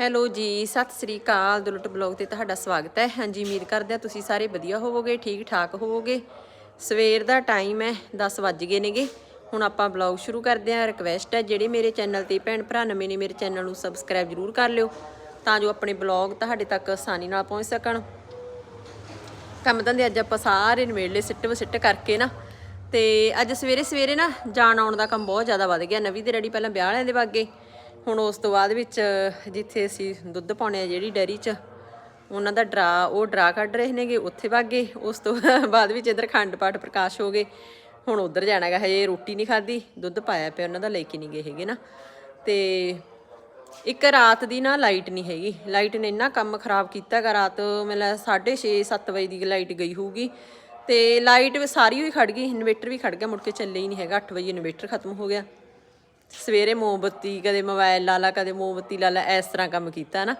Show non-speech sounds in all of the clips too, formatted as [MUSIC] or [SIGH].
Hello ਜੀ, ਸਤਿ ਸ੍ਰੀ ਅਕਾਲ। Dulat blog ਤੇ ਤੁਹਾਡਾ ਸਵਾਗਤ ਹੈ। ਹਾਂਜੀ, ਉਮੀਦ ਕਰਦੇ ਹਾਂ ਤੁਸੀਂ ਸਾਰੇ ਵਧੀਆ ਹੋਵੋਗੇ ਠੀਕ ਠਾਕ ਹੋਵੋਗੇ। ਸਵੇਰ ਦਾ ਟਾਈਮ ਹੈ 10 ਵੱਜ ਗਏ ਨੇਗੇ। ਹੁਣ ਆਪਾਂ ਬਲੌਗ ਸ਼ੁਰੂ ਕਰਦੇ ਹਾਂ। ਰਿਕਵੈਸਟ ਹੈ, ਜਿਹੜੇ ਮੇਰੇ ਚੈਨਲ ਤੇ ਭੈਣ ਭਰਾ ਨਵੇਂ ਨੇ, ਮੇਰੇ ਚੈਨਲ ਨੂੰ ਸਬਸਕ੍ਰਾਈਬ ਜ਼ਰੂਰ ਕਰ ਲਿਓ, ਤਾਂ ਜੋ ਆਪਣੇ ਬਲੌਗ ਤੁਹਾਡੇ ਤੱਕ ਆਸਾਨੀ ਨਾਲ ਪਹੁੰਚ ਸਕਣ। ਕੰਮ ਧੰਦੇ ਅੱਜ ਆਪਾਂ ਸਾਰੇ ਨਿਬੇੜਲੇ ਸਿੱਟ ਵਸਿੱਟ ਕਰਕੇ ਨਾ। ਤੇ ਅੱਜ ਸਵੇਰੇ ਸਵੇਰੇ ਨਾ ਜਾਣ ਆਉਣ ਦਾ ਕੰਮ ਬਹੁਤ ਜ਼ਿਆਦਾ ਵੱਧ ਗਿਆ। ਨਵੀਂ ਦੇ ਰੈਡੀ, ਪਹਿਲਾਂ ਵਿਆਹ ਵਾਲਿਆਂ ਦੇ ਵਾਗੇ। ਹੁਣ ਉਸ ਤੋਂ ਬਾਅਦ ਵਿੱਚ ਜਿੱਥੇ ਅਸੀਂ ਦੁੱਧ ਪਾਉਣੇ ਆ ਜਿਹੜੀ ਡੈਰੀ 'ਚ, ਉਹਨਾਂ ਦਾ ਡਰਾ, ਉਹ ਡਰਾ ਕੱਢ ਰਹੇ ਨੇਗੇ, ਉੱਥੇ ਵਾਗੇ ਉਸ ਤੋਂ [LAUGHS] ਬਾਅਦ ਵਿੱਚ ਇੱਧਰ ਖੰਡ ਪਾਠ ਪ੍ਰਕਾਸ਼ ਹੋ ਗਏ। ਹੁਣ ਉਧਰ ਜਾਣਾਗਾ ਹਜੇ ਰੋਟੀ ਨਹੀਂ ਖਾਧੀ, ਦੁੱਧ ਪਾਇਆ ਪਿਆ ਉਹਨਾਂ ਦਾ, ਲੈ ਕੇ ਨਹੀਂ ਗਏ ਹੈਗੇ ਨਾ। ਤੇ ਇੱਕ ਰਾਤ ਦੀ ਨਾ ਲਾਈਟ ਨਹੀਂ ਹੈਗੀ। ਲਾਈਟ ਨੇ ਇੰਨਾ ਕੰਮ ਖਰਾਬ ਕੀਤਾ ਗਾ, ਰਾਤ ਮੈਨੂੰ 6:30 7 ਵਜੇ ਦੀ ਲਾਈਟ ਗਈ ਹੋਊਗੀ। ਤੇ ਲਾਈਟ ਸਾਰੀ ਹੋਈ ਖੜ ਗਈ, ਇਨਵੇਟਰ ਵੀ ਖੜ ਗਿਆ, ਮੁੜ ਕੇ ਚੱਲੇ ਹੀ ਨਹੀਂ ਹੈਗਾ। 8 ਵਜੇ ਇਨਵੇਟਰ ਖਤਮ ਹੋ ਗਿਆ। ਸਵੇਰੇ ਮੋਮਬੱਤੀ, ਕਦੇ ਮੋਬਾਈਲ ਲਾ ਲਾ, ਕਦੇ ਮੋਮਬੱਤੀ ਲਾ ਲਾ, ਇਸ ਤਰ੍ਹਾਂ ਕੰਮ ਕੀਤਾ ਨਾ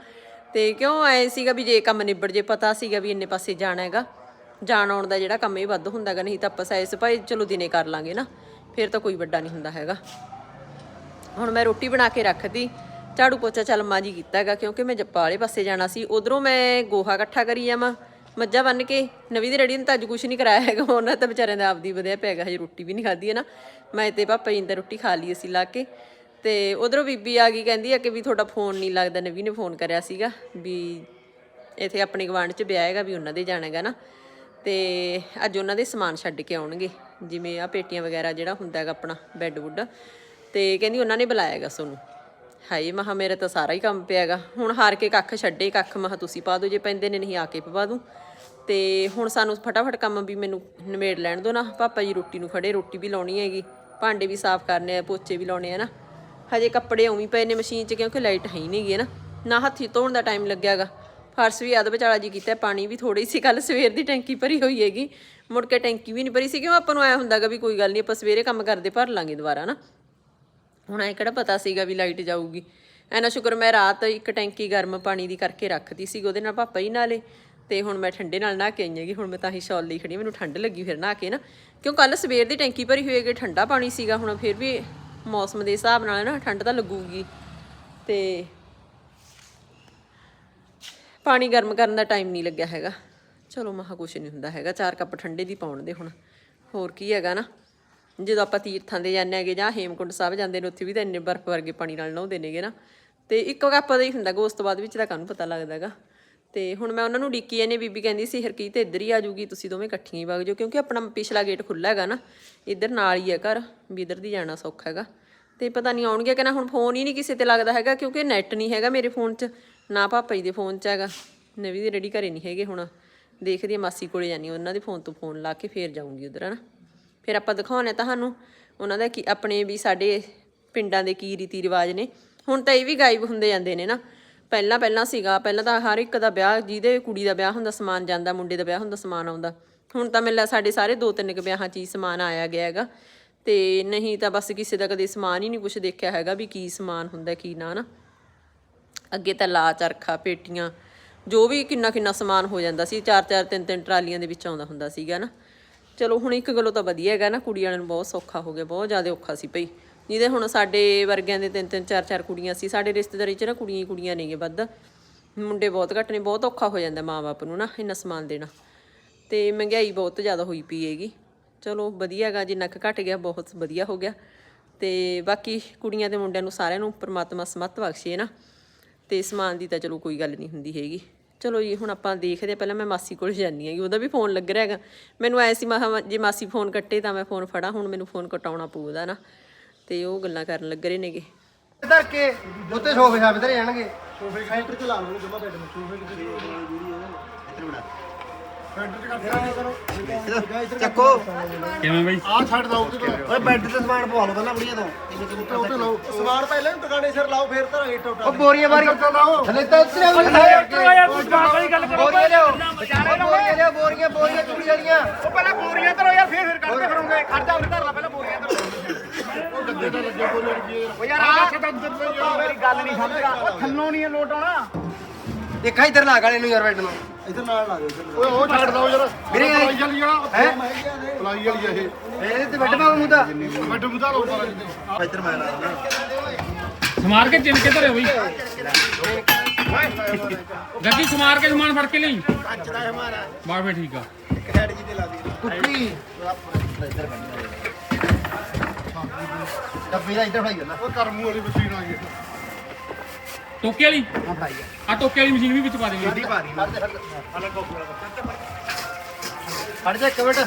ਤੇ ਕਿਉਂ ਐ ਸੀਗਾ ਵੀ ਜੇ ਕੰਮ ਨਿਬੜ ਜੇ, ਪਤਾ ਸੀਗਾ ਵੀ ਇੰਨੇ ਪਾਸੇ ਜਾਣਾ ਹੈਗਾ। ਜਾਣ ਆਉਣ ਦਾ ਜਿਹੜਾ ਕੰਮ ਇਹ ਵੱਧ ਹੁੰਦਾਗਾ ਨਹੀਂ ਤਾਂ ਆਪਾਂ ਸਾਇਸ ਭਾਈ ਚਲੋ ਦਿਨੇ ਕਰ ਲਾਂਗੇ ਨਾ, ਫਿਰ ਤਾਂ ਕੋਈ ਵੱਡਾ ਨਹੀਂ ਹੁੰਦਾ ਹੈਗਾ। ਹੁਣ ਮੈਂ ਰੋਟੀ ਬਣਾ ਕੇ ਰੱਖਦੀ, ਝਾੜੂ ਪੋਚਾ ਚੱਲ ਮਾਜੀ ਕੀਤਾ ਹੈਗਾ, ਕਿਉਂਕਿ ਮੈਂ ਜੱਪਾ ਵਾਲੇ ਪਾਸੇ ਜਾਣਾ ਸੀ, ਉਧਰੋਂ ਮੈਂ ਗੋਹਾ ਇਕੱਠਾ ਕਰੀ ਜਾਵਾਂ ਮੱਝਾਂ ਬੰਨ ਕੇ ਨਵੀਂ ਦੀ ਰੈਡੀ ਨੇ ਤਾਂ ਅੱਜ ਕੁਝ ਨਹੀਂ ਕਰਾਇਆ ਹੈਗਾ। ਉਹਨਾਂ ਤਾਂ ਵਿਚਾਰਿਆਂ ਦਾ ਆਪਦੀ ਵਧਿਆ ਪਿਆ ਹੈਗਾ, ਹਜੇ ਰੋਟੀ ਵੀ ਨਹੀਂ ਖਾਧੀ ਹੈ ਨਾ। ਮੈਂ ਤੇ ਪਾਪਾ ਜੀ ਨੇ ਰੋਟੀ ਖਾ ਲਈ ਅਸੀਂ ਲਾ ਕੇ। ਤੇ ਉਧਰੋਂ ਬੀਬੀ ਆ ਗਈ, ਕਹਿੰਦੀ ਆ ਕਿ ਵੀ ਤੁਹਾਡਾ ਫੋਨ ਨਹੀਂ ਲੱਗਦਾ। ਨਵੀਂ ਨੇ ਫੋਨ ਕਰਿਆ ਸੀਗਾ ਵੀ ਇੱਥੇ ਆਪਣੇ ਗਵਾਂਢ 'ਚ ਵਿਆਹ ਹੈਗਾ, ਵੀ ਉਹਨਾਂ ਦੇ ਜਾਣਾ ਹੈਗਾ ਨਾ। ਤੇ ਅੱਜ ਉਹਨਾਂ ਦੇ ਸਮਾਨ ਛੱਡ ਕੇ ਆਉਣਗੇ, ਜਿਵੇਂ ਆ ਪੇਟੀਆਂ ਵਗੈਰਾ ਜਿਹੜਾ ਹੁੰਦਾ ਹੈਗਾ ਆਪਣਾ ਬੈੱਡ ਵੁੱਡ ਤੇ ਕਹਿੰਦੀ ਉਹਨਾਂ ਨੇ ਬੁਲਾਇਆ ਹੈਗਾ ਸੋਨੂੰ। ਹਾਏ, ਮਹਾ ਮੇਰਾ ਤਾਂ ਸਾਰਾ ਹੀ ਕੰਮ ਪਿਆ ਹੈਗਾ ਹੁਣ ਹਾਰ ਕੇ ਕੱਖ ਛੱਡੇ, ਕੱਖ ਮਹਾ ਤੁਸੀਂ ਪਾ ਦਿਓ, ਜੇ ਪੈਂਦੇ ਨੇ ਨਹੀਂ ਆ ਕੇ ਪਵਾ ਦੂੰ। ਤੇ ਹੁਣ ਸਾਨੂੰ ਫਟਾਫਟ ਕੰਮ ਵੀ ਮੈਨੂੰ ਨਿਮੇੜ ਲੈਣ ਦਿਓ ਨਾ। ਪਾਪਾ ਜੀ ਰੋਟੀ ਨੂੰ ਖੜੇ ਰੋਟੀ ਵੀ ਲਾਉਣੀ ਹੈਗੀ। ਭਾਂਡੇ ਵੀ ਸਾਫ਼ ਕਰਨੇ ਆ, ਪੋਚੇ ਵੀ ਲਾਉਣੇ ਆ ਨਾ। ਹਜੇ ਕੱਪੜੇ ਉਵੇਂ ਪਏ ਨੇ ਮਸ਼ੀਨ 'ਚ, ਕਿਉਂਕਿ ਲਾਈਟ ਹੈ ਹੀ ਨਹੀਂਗੀ ਨਾ। ਨਾ ਹੱਥੀ ਧੋਣ ਦਾ ਟਾਈਮ ਲੱਗਿਆਗਾ। ਫਰਸ਼ ਵੀ ਅੱਧ ਵਿਚਾਲਾ ਜੀ ਕੀਤਾ, ਪਾਣੀ ਵੀ ਥੋੜੀ ਸੀ। ਕੱਲ ਸਵੇਰ ਦੀ ਟੈਂਕੀ ਭਰੀ ਹੋਈ ਹੈਗੀ। ਮੁੜ ਕੇ ਟੈਂਕੀ ਵੀ ਨਹੀਂ ਭਰੀ ਸੀ, ਕਿਉਂ ਆਪਾਂ ਨੂੰ ਆਇਆ ਹੁੰਦਾਗਾ ਵੀ ਕੋਈ ਗੱਲ ਨਹੀਂ, ਆਪਾਂ ਸਵੇਰੇ ਕੰਮ ਕਰਦੇ, ਭਰ ਲਾਂਗੇ ਦੁਬਾਰਾ ਨਾ। ਹੁਣ ਐ ਕਿਹੜਾ ਪਤਾ ਸੀਗਾ ਵੀ ਲਾਈਟ ਜਾਊਗੀ। ਐਨਾ ਸ਼ੁਕਰ ਮੈਂ ਰਾਤ ਇੱਕ ਟੈਂਕੀ ਗਰਮ ਪਾਣੀ ਦੀ ਕਰਕੇ ਰੱਖਦੀ ਸੀ ਉਹਦੇ ਨਾਲ ਪਾਪਾ ਹੀ ਨਾਲੇ। ਤੇ ਹੁਣ ਮੈਂ ਠੰਡੇ ਨਾਲ ਨਹਾ ਕੇ ਆਈ ਹੈਗੀ ਹੁਣ ਮੈਂ ਤਾਂ ਹੀ ਸ਼ਾਲ ਲਈ ਖੜੀ ਹਾਂ, ਮੈਨੂੰ ਠੰਡ ਲੱਗੀ ਫਿਰ ਨਹਾ ਕੇ ਨਾ। ਕਿਉਂ ਕੱਲ ਸਵੇਰ ਦੀ ਟੈਂਕੀ ਭਰੀ ਹੋਈ ਹੈਗੀ ਠੰਡਾ ਪਾਣੀ ਸੀਗਾ ਹੁਣ ਫਿਰ ਵੀ ਮੌਸਮ ਦੇ ਹਿਸਾਬ ਨਾਲ ਨਾ ਠੰਡ ਤਾਂ ਲੱਗੂਗੀ। ਤੇ ਪਾਣੀ ਗਰਮ ਕਰਨ ਦਾ ਟਾਈਮ ਨਹੀਂ ਲੱਗਿਆ ਹੈਗਾ। ਚਲੋ ਮਹਾ ਕੁਛ ਨਹੀਂ ਹੁੰਦਾ ਹੈਗਾ ਚਾਰ ਕੱਪ ਠੰਡੇ ਦੀ ਪਾਉਣ ਦੇ ਹੁਣ। ਹੋਰ ਕੀ ਹੈਗਾ ਨਾ। ਜਦੋਂ ਆਪਾਂ ਤੀਰਥਾਂ ਦੇ ਜਾਂਦੇ ਹੈਗੇ ਜਾਂ ਹੇਮਕੁੰਟ ਸਾਹਿਬ ਜਾਂਦੇ ਨੇ, ਉੱਥੇ ਵੀ ਤਾਂ ਇੰਨੇ ਬਰਫ਼ ਵਰਗੇ ਪਾਣੀ ਨਾਲ ਨਹਾਉਂਦੇ ਨੇਗੇ ਨਾ। ਤੇ ਇੱਕੋ ਕੱਪ ਦਾ ਹੀ ਹੁੰਦਾ ਗਾ ਉਸ ਤੋਂ ਬਾਅਦ ਵਿੱਚ ਤਾਂ ਕਾਹਨੂੰ ਪਤਾ ਲੱਗਦਾ ਹੈਗਾ। ਤੇ ਹੁਣ ਮੈਂ ਉਹਨਾਂ ਨੂੰ ਡਿੱਕੀ ਇਹਨੇ ਬੀਬੀ ਕਹਿੰਦੀ ਸੀ, ਹਰਕੀਤ ਇੱਧਰ ਹੀ ਆ ਜੂਗੀ ਤੁਸੀਂ ਦੋਵੇਂ ਇਕੱਠੀਆਂ ਹੀ ਵਗ ਜਾਓ, ਕਿਉਂਕਿ ਆਪਣਾ ਪਿਛਲਾ ਗੇਟ ਖੁੱਲਾ ਹੈਗਾ ਨਾ, ਇੱਧਰ ਨਾਲ ਹੀ ਹੈ ਘਰ, ਵੀ ਇੱਧਰ ਦੀ ਜਾਣਾ ਸੌਖਾ ਹੈਗਾ। ਤੇ ਪਤਾ ਨਹੀਂ ਆਉਣਗੇ ਕਿ ਨਾ, ਹੁਣ ਫੋਨ ਹੀ ਨਹੀਂ ਕਿਸੇ ਤੇ ਲੱਗਦਾ ਹੈਗਾ, ਕਿਉਂਕਿ ਨੈਟ ਨਹੀਂ ਹੈਗਾ ਮੇਰੇ ਫੋਨ 'ਚ, ਨਾ ਪਾਪਾ ਜੀ ਦੇ ਫੋਨ 'ਚ ਹੈਗਾ, ਨਵੀਂ ਦੇ ਰੈਡੀ ਘਰੇ ਨਹੀਂ ਹੈਗੇ ਹੁਣ। ਦੇਖਦੀ ਹਾਂ ਮਾਸੀ ਕੋਲੇ ਜਾਨੀ ਉਹਨਾਂ ਦੇ ਫੋਨ ਤੋਂ ਫੋਨ ਲਾ ਕੇ ਫੇਰ ਜਾਊਂਗੀ ਉਧਰ, ਹਨਾ। ਫਿਰ ਆਪਾਂ ਦਿਖਾਉਣੇ ਤੁਹਾਨੂੰ ਉਹਨਾਂ ਦਾ ਕੀ ਆਪਣੇ ਵੀ ਸਾਡੇ ਪਿੰਡਾਂ ਦੇ ਕੀ ਰੀਤੀ ਰਿਵਾਜ ਨੇ। ਹੁਣ ਤਾਂ ਇਹ ਵੀ ਗਾਇਬ ਹੁੰਦੇ ਜਾਂਦੇ ਨੇ ਨਾ। ਪਹਿਲਾਂ ਪਹਿਲਾਂ ਸੀਗਾ, ਪਹਿਲਾਂ ਤਾਂ ਹਰ ਇੱਕ ਦਾ ਵਿਆਹ, ਜਿਹਦੇ ਕੁੜੀ ਦਾ ਵਿਆਹ ਹੁੰਦਾ, ਸਮਾਨ ਜਾਂਦਾ, ਮੁੰਡੇ ਦਾ ਵਿਆਹ ਹੁੰਦਾ, ਸਮਾਨ ਆਉਂਦਾ। ਹੁਣ ਤਾਂ ਮੈਨੂੰ ਸਾਡੇ ਸਾਰੇ ਦੋ ਤਿੰਨ ਕੁ ਵਿਆਹਾਂ 'ਚ ਹੀ ਸਮਾਨ ਆਇਆ ਗਿਆ ਹੈਗਾ। ਤੇ ਨਹੀਂ ਤਾਂ ਬਸ ਕਿਸੇ ਦਾ ਕਦੇ ਸਮਾਨ ਹੀ ਨਹੀਂ ਕੁਝ ਦੇਖਿਆ ਹੈਗਾ ਵੀ ਕੀ ਸਮਾਨ ਹੁੰਦਾ, ਕੀ ਨਾ ਨਾ ਅੱਗੇ ਤਾਂ ਲਾ ਚਰਖਾ, ਪੇਟੀਆਂ, ਜੋ ਵੀ ਕਿੰਨਾ ਕਿੰਨਾ ਸਮਾਨ ਹੋ ਜਾਂਦਾ ਸੀ, ਚਾਰ ਚਾਰ ਤਿੰਨ ਤਿੰਨ ਟਰਾਲੀਆਂ ਦੇ ਵਿੱਚ ਆਉਂਦਾ ਹੁੰਦਾ ਸੀਗਾ ਨਾ ਚਲੋ ਹੁਣ ਇੱਕ ਗੱਲੋਂ ਤਾਂ ਵਧੀਆ ਹੈਗਾ ਨਾ, ਕੁੜੀ ਵਾਲਿਆਂ ਨੂੰ ਬਹੁਤ ਸੌਖਾ ਹੋ ਗਿਆ, ਬਹੁਤ ਜ਼ਿਆਦਾ ਔਖਾ ਸੀ ਭਈ। ਜਿਹਦੇ ਹੁਣ ਸਾਡੇ ਵਰਗਿਆਂ ਦੇ ਤਿੰਨ ਤਿੰਨ, ਚਾਰ ਚਾਰ ਕੁੜੀਆਂ ਸੀ, ਸਾਡੇ ਰਿਸ਼ਤੇਦਾਰੀ 'ਚ ਨਾ ਕੁੜੀਆਂ ਹੀ ਕੁੜੀਆਂ ਨੇਗੇ ਵੱਧ। ਮੁੰਡੇ ਬਹੁਤ ਘੱਟ ਨੇ, ਬਹੁਤ ਔਖਾ ਹੋ ਜਾਂਦਾ ਮਾਂ-ਬਾਪ ਨੂੰ ਨਾ, ਇੰਨਾ ਸਮਾਨ ਦੇਣਾ। ਤੇ ਮਹਿੰਗਾਈ ਬਹੁਤ ਜ਼ਿਆਦਾ ਹੋਈ ਪਈ ਹੈਗੀ। ਚਲੋ ਵਧੀਆ ਹੈਗਾ, ਜਿੰਨਾ ਕੁ ਘਟ ਗਿਆ, ਬਹੁਤ ਵਧੀਆ ਹੋ ਗਿਆ। ਤੇ ਬਾਕੀ ਕੁੜੀਆਂ ਤੇ ਮੁੰਡਿਆਂ ਨੂੰ ਸਾਰਿਆਂ ਨੂੰ ਪਰਮਾਤਮਾ ਸਮੱਤ ਬਖਸ਼ੇ ਨਾ। ਤੇ ਸਮਾਨ ਦੀ ਤਾਂ ਚਲੋ ਕੋਈ ਗੱਲ ਨਹੀਂ ਹੁੰਦੀ ਹੈਗੀ। ਚਲੋ ਜੀ, ਹੁਣ ਆਪਾਂ ਦੇਖਦੇ ਪਹਿਲਾਂ ਮੈਂ ਮਾਸੀ ਕੋਲ ਜਾਂਦੀ ਹੈਗੀ ਉਹਦਾ ਵੀ ਫੋਨ ਲੱਗ ਰਿਹਾ ਹੈਗਾ। ਮੈਨੂੰ ਐ ਸੀ ਮਹਾ ਜੇ ਮਾਸੀ ਫੋਨ ਕੱਟੇ ਤਾਂ ਮੈਂ ਫੋਨ ਫੜਾ, ਹੁਣ ਮੈਨੂੰ ਫੋਨ ਕਟਾਉਣਾ ਪਊਦਾ ਨਾ। ਤੇ ਉਹ ਗੱਲਾਂ ਕਰਨ ਲੱਗ ਰਹੇ ਨੇਗੇ। ਧਰ ਕੇ ਉੱਤੇ ਸੋਫੇ ਸਾਫ਼ ਧਰੇ ਜਾਣਗੇ ਸੋਫੇ ਸੈਂਟਰ ਚ ਲਾ ਲਓ, ਜਮਾ ਬੈੱਡ ਨੂੰ ਸੋਫੇ ਚੱਕੋ। ਕਿਵੇਂ ਬਈ? ਆ ਛੱਡ ਦੋ ਓਏ ਬੈੱਡ ਤੇ ਸਮਾਨ ਪਵਾ ਲਓ ਪਹਿਲਾਂ ਬੁੜੀਆਂ ਤੋਂ। ਇੰਨੇ ਕਿਲੋ ਉੱਤੇ ਲਾਓ। ਸਮਾਨ ਪਹਿਲਾਂ ਦੁਕਾਨੇ ਸਿਰ ਲਾਓ ਫੇਰ ਧਰਾਂਗੇ ਟੋਟਾ ਉਹ ਬੋਰੀਆਂ ਬਾਰੀ ਲਾਓ। ਥੱਲੇ ਤਾਂ ਉੱਤੇ ਆ ਬੋਰੀਆਂ ਲਿਓ ਬੋਰੀਆਂ ਲਿਓ ਬੋਰੀਆਂ ਬੋਰੀਆਂ ਚੂੜੀ ਵਾਲੀਆਂ। ਉਹ ਪਹਿਲਾਂ ਬੋਰੀਆਂ ਧਰੋ ਯਾਰ ਫੇਰ ਫੇਰ ਕੱਢਦੇ ਫਿਰੋਂਗੇ ਖੜ ਜਾ ਧਰ ਲਾ ਪਹਿਲਾਂ ਬੋਰੀਆਂ ਧਰੋ। ਉਹ ਗੱਦੇ ਤਾਂ ਲੱਗੇ ਜੀ ਉਹ ਯਾਰ ਆ ਮੇਰੀ ਗੱਲ ਨਹੀਂ ਸਮਝਦਾ। ਉਹ ਥੱਲੋਂ ਨਹੀਂ ਲੋਟ ਆਉਣਾ। ਦੇਖਾ ਇੱਧਰ ਲਾ ਗਾਲੇ ਨੂੰ ਯਾਰ ਬੈੱਡ ਨੂੰ। ਇੱਧਰ ਨਾਲ ਲਾ ਦਿਓ ਓਏ ਉਹ ਛੱਡ ਦੋ ਯਾਰ। ਵੀਰੇ, ਪਲਾਈ ਵਾਲੀ ਆ ਹੈਂ? ਪਲਾਈ ਵਾਲੀ ਆ ਇਹ। ਇਹਦੇ ਤੇ ਬੈੱਡ ਪਾਉ ਮੁੰਡਾ ਵੱਡ ਬੁਧਾ ਲਓ ਪਰ ਇੱਧਰ ਮੈਂ ਲਾ ਸਮਾਰ ਕੇ ਚਿਣ ਕੇ ਧਰਿਓ ਬਈ। ਗੱਡੀ ਸਮਾਰ ਕੇ ਸਮਾਨ ਫੜ ਕੇ ਲਈ। ਬਾਹਰ ਫੇ ਠੀਕ ਆ। ਕੁੱਤੀ ਡੱਬੀ ਦਾ ਇੱਧਰ ਫੜਾਈ ਜਾਂਦਾ। ਉਹ ਕਰਮੂ ਵਾਲੀ ਮਸ਼ੀਨ ਆ ਗਈ। ਟੋਕੇ ਵਾਲੀ? ਹਾਂ ਫੜਾਈ ਆ ਟੋਕੇ ਵਾਲੀ ਮਸ਼ੀਨ ਵੀ ਵਿੱਚ ਪਾ ਦੇਣੀ। ਗੱਡੀ ਭਾਰੀ ਫੜ ਜਾ ਇੱਕ ਮਿੰਟ।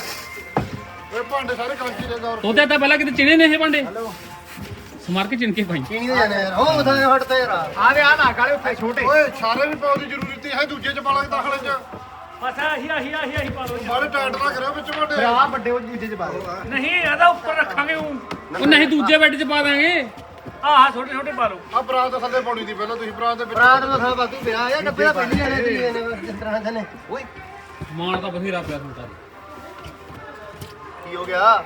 ਓਏ ਭਾਂਡੇ ਸਾਰੇ ਕਾਂਚੀ ਦੇ ਗੌਰ ਤੋਤੇ ਤਾਂ ਪਹਿਲਾਂ ਕਿਤੇ ਚਿਣੇ ਨੇ ਇਹ ਭਾਂਡੇ। ਸਮਾਰ ਕੇ ਚਿਣ ਕੇ ਪਾਈ। ਚੀਨੀ ਦੇ ਜਾਣੇ ਯਾਰ। ਉਹ ਉਥੇ ਹਟਦੇ ਯਾਰ। ਆ ਦੇ ਆ ਨਾ ਕਾਲੇ ਉੱਤੇ ਛੋਟੇ। ਓਏ ਸਾਰੇ ਵੀ ਪਾਉਣ ਦੀ ਜ਼ਰੂਰਤ ਹੈ ਦੂਜੇ ਚ ਪਾਲਾਂਗੇ ਦਾਖਲੇ ਚ। ਅੱਛਾ ਆਹੀ ਆਹੀ ਆਹੀ ਆਹੀ ਪਾ ਲਓ। ਸਾਰੇ ਟਾਈਟ ਨਾ ਕਰਿਓ ਵਿੱਚ ਵੱਡੇ ਆ ਵੱਡੇ ਉਹ ਦੂਜੇ ਚ ਪਾ ਦੇ ਨਹੀਂ ਇਹਦਾ ਉੱਪਰ ਰੱਖਾਂਗੇ ਉਹ ਨਹੀਂ ਦੂਜੇ ਬੈੱਡ 'ਚ ਪਾ ਦਾਂਗੇ। ਆਹ ਛੋਟੇ ਛੋਟੇ ਪਾ ਲਓ। ਆ ਬਰਾਤ ਦੇ ਥੱਲੇ ਪਾਉਣੀ ਦੀ ਪਹਿਲਾਂ ਤੁਸੀਂ ਬਰਾਤ ਦੇ ਵਿੱਚ ਰਾਤ ਨੂੰ ਥਾ ਬਾਕੀ ਪਿਆ ਯਾਰ ਡੱਬੇ ਦਾ ਪਹਿਲੀ ਜਾਣੇ ਦੀ ਜਿਸ ਤਰ੍ਹਾਂ ਦੇ ਨੇ। ਓਏ। ਮਾਣ ਤਾਂ ਬਥੇਰਾ ਪਿਆ ਤੁਹਾਡਾ ਕੀ ਹੋ ਗਿਆ?